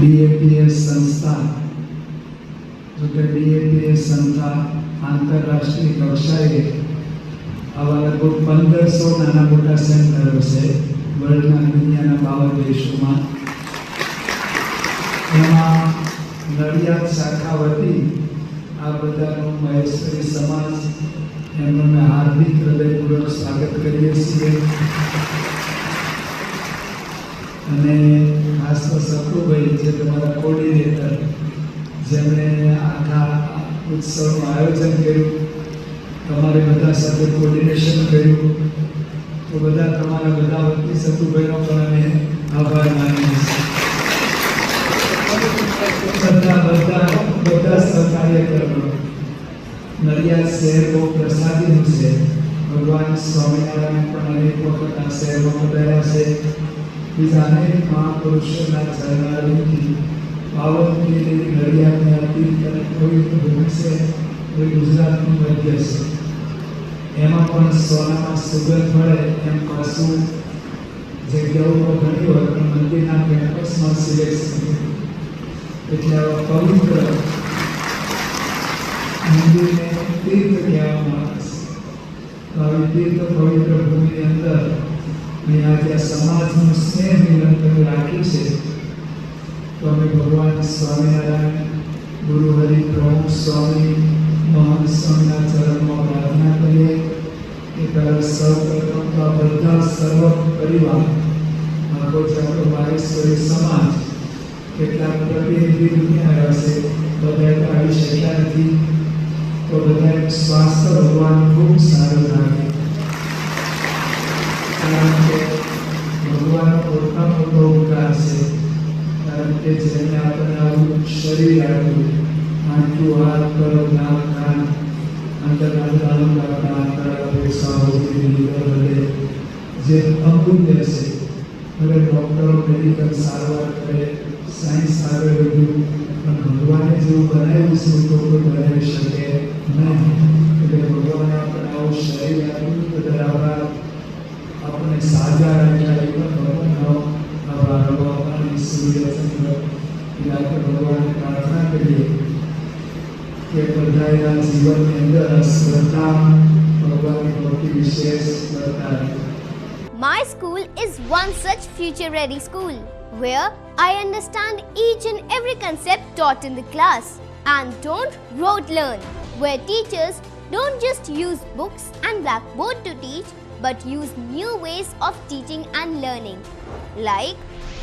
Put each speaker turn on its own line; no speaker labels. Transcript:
ડીએપીએસ સંસ્થા. જો કે ડીએપીએસ સંસ્થા આંતરરાષ્ટ્રીય કક્ષાએ આવા લગભગ પંદરસો નાના મોટા સેન્ટરો છે વર્લ્ડના દુનિયાના બાવન દેશોમાં. એમાં નડિયાદ શાખા વતી આ બધાનું મહેશ્વરી સમાજ એમનો અમે હાર્દિક હૃદયપૂર્વક સ્વાગત કરીએ છીએ. અને ખાસ સતુભાઈ જે તમારા કોર્ડિનેટર જેમણે આખા ઉત્સવનું આયોજન કર્યું, તમારે બધા સાથે કોર્ડિનેશન કર્યું, તો બધા તમારા બધા વતી સતુભાઈનો પણ અમે આભાર માનીએ છીએ. બધા બધા બધા સહકાર્યક્રમો નડિયાદ શહેર બહુ પ્રસાદીનું છે. ભગવાન સ્વામિનારાયણ પણ અનેક વખત આ શહેરમાં પધાર્યા છે. બીજા અનેક મહાપુરુષોના ચરણારવિંદથી પાવન થયેલી નડિયાને અતીત અને પવિત્ર ભૂમિ છે એ ગુજરાતનું વૈદ્ય છે એમાં પણ સોનામાં સુગંધ મળે એમ પશુ જગ્યાઓ પર ઘણી હોય પણ મંદિરના કેમ્પસમાં સિલેક્શન એટલે આવા પવિત્ર મંદિરને તીર્થ કહેવામાં આવે છે. તીર્થ પવિત્ર ભૂમિની અંદર અને આજે આ સમાજનું સ્નેહ મિલન તમે રાખ્યું છે તો અમે ભગવાન સ્વામિનારાયણ ગુરુ હરિ પ્રમુખ સ્વામી મહાન સ્વામીના ચરણમાં પ્રાર્થના કરીએ કે પહેલાં સૌપ્રથમ તો આ બધા સર્વ પરિવાર આખો ચાલો માહેશ્વરી સમાજ કેટલાક પ્રતિનિધિ દુનિયા આવ્યા છે બધા આવી શક્યા નથી તો બધા સ્વાસ્થ્ય ભગવાન ખૂબ સારું રાખે કે ભગવાનનો મોટા છે કારણ કે જેને આપણે આવું શરીર આપ્યું આંખું હાથ પગ નાક કાન આંતરડા પેશાબ હોતી જે અમૂલ્ય છે હવે ડૉક્ટરો મેડિકલ સારવાર કરે સાયન્સ સારું બધું પણ ભગવાને જેવું બનાવ્યું છે તો બનાવી શકે. ભગવાન સૂર્યચંદ્ર એટલે આપણે ભગવાનને પ્રાર્થના કરીએ કે બધાના જીવનની અંદર શ્રદ્ધા ભગવાનની ભક્તિ વિશેષ વર્તાય
My school is one such future ready school where I understand each and every concept taught in the class and don't rote learn, where teachers don't just use books and blackboard to teach but use new ways of teaching and learning like